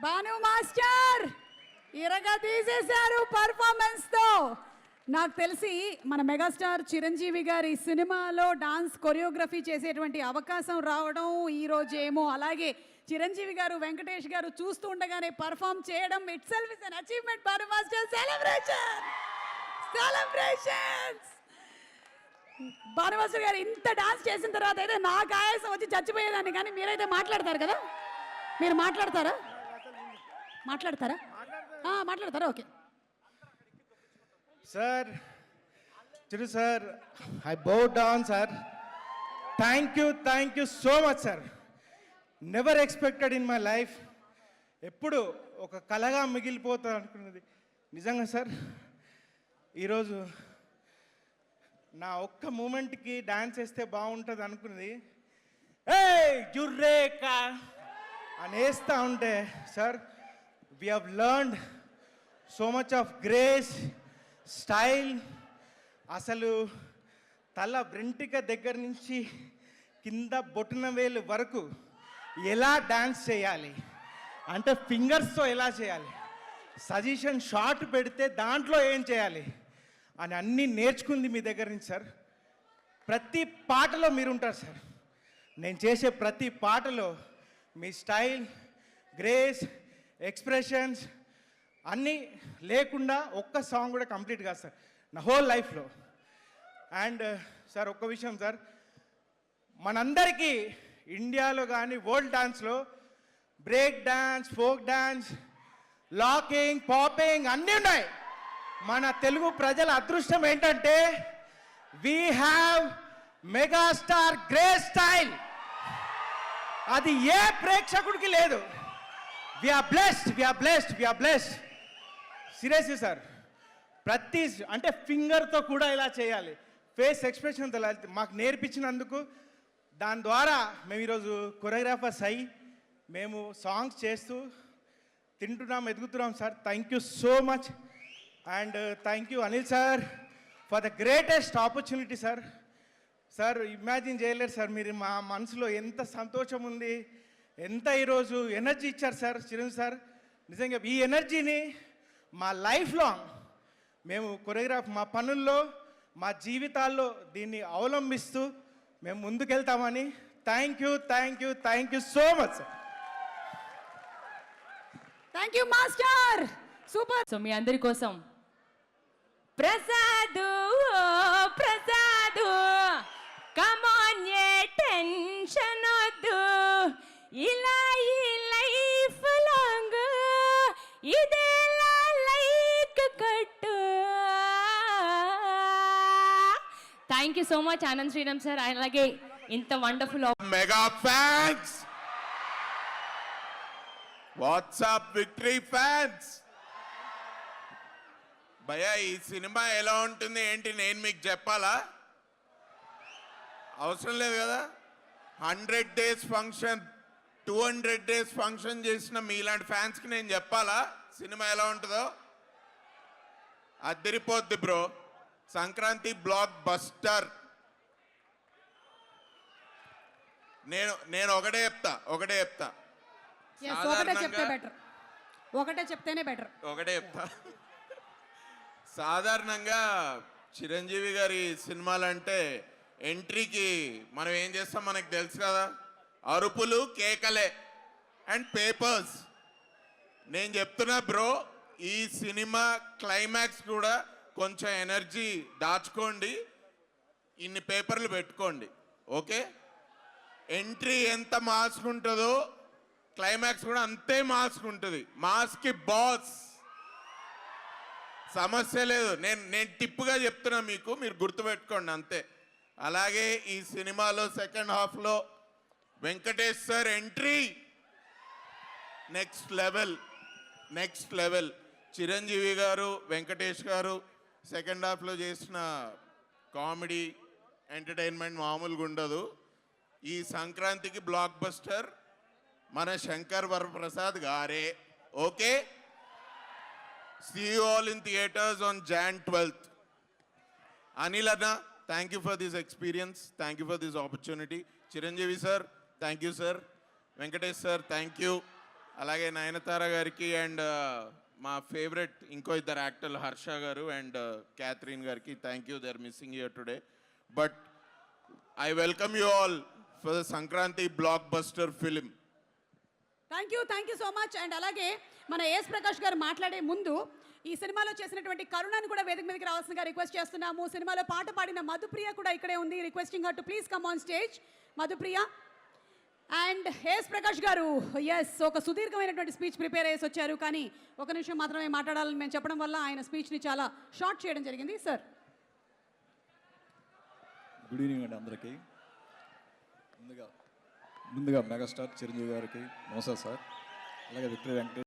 Bhanu master! ఇరగా తీసేశారు పర్ఫార్మెన్స్తో నాకు తెలిసి మన మెగాస్టార్ చిరంజీవి గారి సినిమాలో డాన్స్ కొరియోగ్రఫీ చేసేటువంటి అవకాశం రావడం ఈ రోజు ఏమో అలాగే చిరంజీవి గారు వెంకటేష్ గారు చూస్తూ ఉండగానే పర్ఫామ్ చేయడం itself is an achievement Bhanu master. Celebration! Celebrations! Bhanu master గారు ఇంత డాన్స్ చేసిన తర్వాత అయితే నాకు ఆయాసం వచ్చి చచ్చిపోయేదాన్ని. కానీ మీరైతే మాట్లాడతారు కదా? మీరు మాట్లాడతారా? మాట్లాడతారా? మాట్లాడతారా? Okay. Sir Chiru sir I bow down sir. Thank you thank you so much sir never expected in my life ఎప్పుడు ఒక కలగా మిగిలిపోతుంది అనుకున్నది. నిజంగా సార్ ఈరోజు నా ఒక్క మూమెంట్కి డ్యాన్స్ వేస్తే బాగుంటుంది అనుకున్నది. ఏ జుర్రేకా అని వేస్తూ ఉంటే sir we have learned so much of grace style అసలు తల బ్రెంటిక దగ్గర నుంచి కింద బొటన వేలు వరకు ఎలా డ్యాన్స్ చేయాలి? అంటే ఫింగర్స్తో ఎలా చేయాలి? సజెషన్ షార్ట్ పెడితే దాంట్లో ఏం చేయాలి? అని అన్నీ నేర్చుకుంది మీ దగ్గర నుంచి సార్ ప్రతి పాటలో మీరు ఉంటారు సార్ నేను చేసే ప్రతి పాటలో మీ స్టైల్ గ్రేస్ ఎక్స్ప్రెషన్స్ అన్నీ లేకుండా ఒక్క సాంగ్ కూడా కంప్లీట్ కాదు సార్. నా హోల్ లైఫ్లో. అండ్ uh, సార్ ఒక్క విషయం సార్. మనందరికీ ఇండియాలో కానీ world డాన్స్లో break dance folk dance locking popping అన్నీ ఉన్నాయి. మన తెలుగు ప్రజల అదృష్టం ఏంటంటే we have megastar grace style అది ఏ ప్రేక్షకుడికి లేదు. We are blessed we are blessed we are blessed seriously sir ప్రతి అంటే ఫింగర్తో కూడా ఇలా చేయాలి. ఫేస్ ఎక్స్ప్రెషన్తో తెలియాలి మాకు నేర్పించినందుకు దాని ద్వారా మేము ఈరోజు కొరియోగ్రాఫర్స్ అయ్యి మేము సాంగ్స్ చేస్తూ తింటున్నాం ఎదుగుతున్నాం sir. Thank you so much and thank you Anil sir for the greatest opportunity sir sir imagine చేయలేరు సార్ మీరు మా మనసులో ఎంత సంతోషం ఉంది. ఎంత ఈరోజు ఎనర్జీ ఇచ్చారు సార్ చిరంజీవి సార్? నిజంగా ఈ ఎనర్జీని మా లైఫ్ లాంగ్ మేము కొరియోగ్రాఫ్ మా పనుల్లో మా జీవితాల్లో దీన్ని అవలంబిస్తూ మేము ముందుకెళ్తామని thank you thank you thank you so much sir. Thank you master super so మీ అందరి కోసం Prasad Prasad. Thank you so much Anand Sriram sir అలాగే ఇంత wonderful mega fans WhatsApp victory fans భయ్యా ఈ సినిమా ఎలా ఉంటుంది ఏంటి నేను మీకు చెప్పాలా? అవసరం లేదు కదా? Hundred days function two hundred days function చేసిన మీలాంటి ఫ్యాన్స్కి నేను చెప్పాలా? సినిమా ఎలా ఉంటుందో? అద్దరిపోద్ది బ్రో సంక్రాంతి బ్లాక్ బస్టర్ నేను నేను ఒకటే చెప్తా ఒకటే చెప్తా. ఒకటే చెప్తే సాధారణంగా- బెటర్ ఒకటే చెప్తేనే బెటర్ ఒకటే చెప్తా. సాధారణంగా చిరంజీవి గారి సినిమాలంటే ఎంట్రీకి మనం ఏం చేస్తాం మనకు తెలుసు కదా? అరుపులు కేకలే అండ్ పేపర్స్ నేను చెప్తున్నా బ్రో ఈ సినిమా క్లైమాక్స్ కూడా కొంచెం ఎనర్జీ దాచుకోండి. ఇన్ని పేపర్లు పెట్టుకోండి. ఓకే? ఎంట్రీ ఎంత మాస్క్ ఉంటుందో క్లైమాక్స్ కూడా అంతే మాస్క్ ఉంటుంది. మాస్క్కి బాస్ సమస్య లేదు. నేను నేను టిప్పుగా చెప్తున్నా మీకు మీరు గుర్తుపెట్టుకోండి అంతే. అలాగే ఈ సినిమాలో సెకండ్ హాఫ్లో Venkatesh sir entry next level next level Chiranjeevi garu Venkatesh garu second హాఫ్లో చేసిన కామెడీ ఎంటర్టైన్మెంట్ మామూలుగా ఉండదు. ఈ సంక్రాంతికి బ్లాక్ బస్టర్ మన శంకర్ వరప్రసాద్ గారే. Okay? See all in theatres on Jan twelfth. Anil అన్న thank you for this experience thank you for this opportunity Chiranjeevi sir thank you sir Venkatesh sir thank you అలాగే నయనతార గారికి and మా favourite ఇంకో ఇద్దరు యాక్టర్లు హర్ష గారు అండ్ క్యాథరిన్ గారికి thank you they missing your today but I welcome you all for the Sankranti blockbuster film thank you thank you so much and అలాగే మన ఏఎస్ ప్రకాష్ గారు మాట్లాడే ముందు ఈ సినిమాలో చేసినటువంటి కరుణను కూడా వేదిక మీదకి రావాల్సిందిగా రిక్వెస్ట్ చేస్తున్నాము. సినిమాలో పాట పాడిన మధుప్రియ కూడా ఇక్కడే ఉంది. Requesting her to please come on stage Madhupriya and S Prakash garu S ఒక సుదీర్ఘమైనటువంటి స్పీచ్ ప్రిపేర్ చేసి వచ్చారు. కానీ ఒక నిమిషం మాత్రమే మాట్లాడాలని మేము చెప్పడం వల్ల ఆయన స్పీచ్ని చాలా షార్ట్ చేయడం జరిగింది. సార్ గుడ్ ఈవినింగ్ అండి అందరికీ. ముందుగా ముందుగా మెగాస్టార్ చిరంజీవి గారికి నమస్తే సార్ అలాగే విక్టరీ వెంకటేష్